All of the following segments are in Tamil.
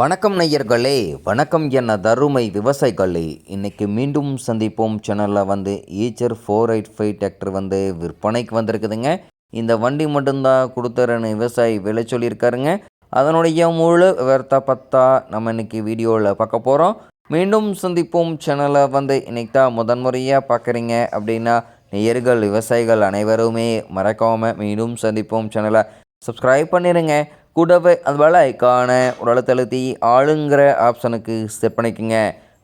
வணக்கம் நேயர்களே வணக்கம் என்ன தருமை விவசாயிகளே. இன்றைக்கி மீண்டும் சந்திப்போம். சேனலில் வந்து Eicher four eight five tractor வந்து விற்பனைக்கு வந்திருக்குதுங்க. இந்த வண்டி மட்டும்தான் கொடுத்துறன்னு விவசாயி விலை சொல்லியிருக்காருங்க. அதனுடைய முழு விவரத்தை பார்த்தா நம்ம இன்னைக்கு வீடியோவில் பார்க்க போகிறோம் மீண்டும் சந்திப்போம். சேனலை வந்து இன்னைக்கு தான் முதன்முறையாக பார்க்குறீங்க அப்படின்னா நேயர்கள் விவசாயிகள் அனைவருமே மறக்காமல் மீண்டும் சந்திப்போம். சேனலை சப்ஸ்கிரைப் பண்ணிடுங்க கூடவே அது வேலை ஐக்கான ஒரு அழுத்தழுத்தி ஆளுங்கிற ஆப்ஷனுக்கு செட் பண்ணிக்கோங்க.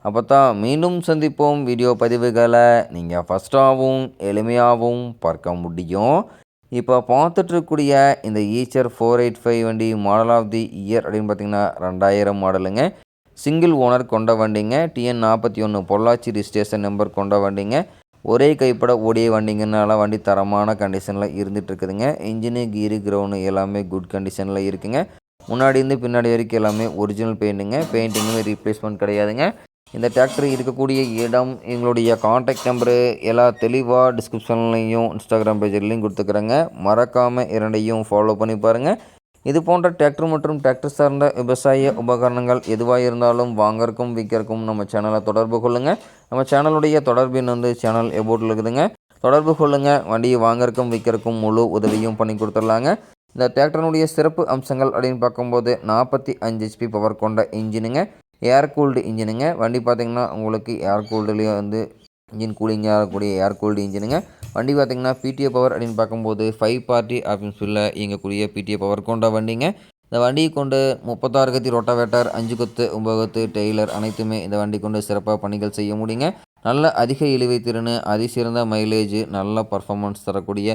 அப்போ தான் மீண்டும் சந்திப்போம் வீடியோ பதிவுகளை. நீங்கள் ஃபஸ்ட்டாகவும் எளிமையாகவும் பார்க்க முடியும். இப்போ பார்த்துட்ருக்கூடிய இந்த ஈச்சர் ஃபோர் எயிட் ஃபைவ் வண்டி மாடல் ஆஃப் தி இயர் அப்படின்னு பார்த்தீங்கன்னா ரெண்டாயிரம் மாடலுங்க. சிங்கிள் ஓனர் கொண்ட வண்டிங்க. டிஎன் நாற்பத்தி ஒன்று பொள்ளாச்சி ரிஜிஸ்ட்ரேஷன் நம்பர் கொண்ட வண்டிங்க. ஒரே கைப்பட ஓடிய வண்டிங்கனால வண்டி தரமான கண்டிஷனில் இருந்துட்டு இருக்குதுங்க இன்ஜினு கீரு கிரவுண்டு எல்லாமே குட் கண்டிஷனில் இருக்குங்க. முன்னாடி இருந்து பின்னாடி வரைக்கும் எல்லாமே ஒரிஜினல் பெயிண்ட்டுங்க பெயிண்டிங்குமே ரீப்ளேஸ்மெண்ட் கிடையாதுங்க. இந்த டிராக்டர் இருக்கக்கூடிய இடம் எங்களுடைய காண்டாக்ட் நம்பரு எல்லா தெளிவாக டிஸ்கிரிப்ஷன்லையும் இன்ஸ்டாகிராம் பேஜ்லையும் கொடுத்துக்கிறேங்க. மறக்காமல் இரண்டையும் ஃபாலோ பண்ணி பாருங்கள் இது போன்ற டிராக்டர் மற்றும் டிராக்டர் சார்ந்த விவசாய உபகரணங்கள் எதுவாக இருந்தாலும் வாங்கறக்கும் விற்கிறக்கும் நம்ம சேனலை தொடர்பு கொள்ளுங்கள் நம்ம சேனலுடைய தொடர்பின் வந்து சேனல் எபோட்டில் இருக்குதுங்க. தொடர்பு கொள்ளுங்கள் வண்டியை வாங்கறக்கும் விற்கிறக்கும் முழு உதவியும் பண்ணி கொடுத்துடலாங்க. இந்த டிராக்டருடைய சிறப்பு அம்சங்கள் அப்படின்னு பார்க்கும்போது நாற்பத்தி அஞ்சு ஹெச்பி பவர் கொண்ட இன்ஜினுங்க. ஏர் கூல்டு இன்ஜினுங்க. வண்டி பார்த்திங்கன்னா உங்களுக்கு ஏர் கூல்டுலேயும் வந்து இன்ஜின் கூலிங்காக இருக்கக்கூடிய ஏர் கூல்டு இன்ஜினுங்க. வண்டி பார்த்திங்கன்னா பிடிஏ பவர் அப்படின்னு பார்க்கும்போது ஃபைவ் பார்ட்டி ஆப்ஷன்ஸில் இயங்கக்கூடிய பிடிஏ பவர் கொண்ட வண்டிங்க. இந்த வண்டியை கொண்டு முப்பத்தாறு கத்தி ரொட்டாவேட்டர் அஞ்சு கொத்து ஒம்பது கொத்து டெய்லர் அனைத்துமே இந்த வண்டி கொண்டு சிறப்பாக பணிகள் செய்ய முடியுங்க. நல்ல அதிக இழுவை திறன் அதிசிறந்த மைலேஜ் நல்ல பர்ஃபார்மன்ஸ் தரக்கூடிய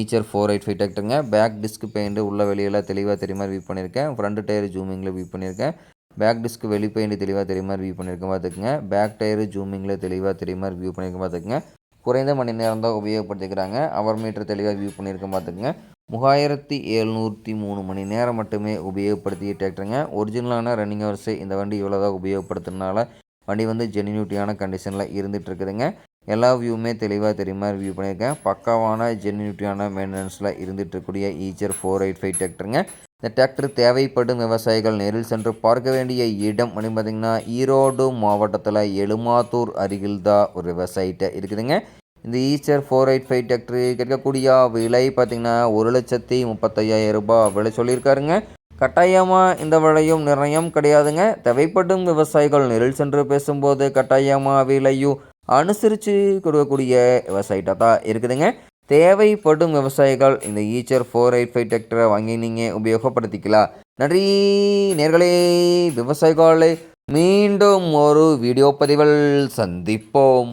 ஈச்சர் ஃபோர் எயிட் ஃபைவ் டேக்டருங்க பேக் டிஸ்க் பெயிண்ட் உள்ள வெளியில் தெளிவாக தெரியுமா வியூ பண்ணியிருக்கேன். ஃப்ரண்ட் டயர் ஜூமிங்கில் வியூ பண்ணியிருக்கேன். பேக் டிஸ்க் வெளி பெயிண்ட் தெளிவாக தெரியுமா வியூ பண்ணியிருக்கேன் பார்த்துக்குங்க. பேக் டயரு ஜூமிங்கில் தெளிவாக தெரியுமா வியூ பண்ணியிருக்கேன் பார்த்துக்குங்க. குறைந்த மணி நேரம் தான் உபயோகப்படுத்திக்கிறாங்க. அவர் மீட்டர் தெளிவாக வியூ பண்ணியிருக்கேன் பார்த்துக்குங்க. மூவாயிரத்தி எழுநூற்றி மூணு மணி நேரம் மட்டுமே உபயோகப்படுத்திய டிராக்டருங்க ஒரிஜினலான ரன்னிங் ஹவர்ஸு இந்த வண்டி இவ்வளோதான் உபயோகப்படுத்துறதுனால வண்டி வந்து ஜென்யூனிட்டியான கண்டிஷனில் இருந்துகிட்டு இருக்குதுங்க. எல்லா வியூவுமே தெளிவாக தெரியுமா வியூ பண்ணியிருக்கேன். பக்காவான ஜென்யூனிட்டியான மெயின்டெனன்ஸில் இருந்துகிட்டு இருக்கக்கூடிய ஈச்சர் ஃபோர் எயிட் ஃபைவ் டிராக்டருங்க இந்த டிராக்டர் தேவைப்படும் விவசாயிகள் நேரில் சென்று பார்க்க வேண்டிய இடம் அப்படின்னு பார்த்திங்கன்னா ஈரோடு மாவட்டத்தில் எழுமாத்தூர் அருகில் தான் ஒரு விவசாயிட்ட இருக்குதுங்க. இந்த Eicher four eight five tractor கிடைக்கக்கூடிய விலை பார்த்திங்கன்னா ஒரு லட்சத்தி முப்பத்தையாயிரம் ரூபாய் விலை சொல்லியிருக்காருங்க. கட்டாயமாக இந்த விலையும் நிர்ணயம் கிடையாதுங்க. தேவைப்படும் விவசாயிகள் நேரில் சென்று பேசும்போது கட்டாயமாக விலையும் அனுசரித்து கொடுக்கக்கூடிய விவசாயிட்டாக தான் இருக்குதுங்க. தேவைப்படும் விவசாயிகள் இந்த ஈச்சர் ஃபோர் எயிட் ஃபைவ் டிராக்டரை வாங்கி நீங்கள் உபயோகப்படுத்திக்கலாம். நன்றி நேர்களே. விவசாயிகளை மீண்டும் ஒரு வீடியோ பதிவில் சந்திப்போம்.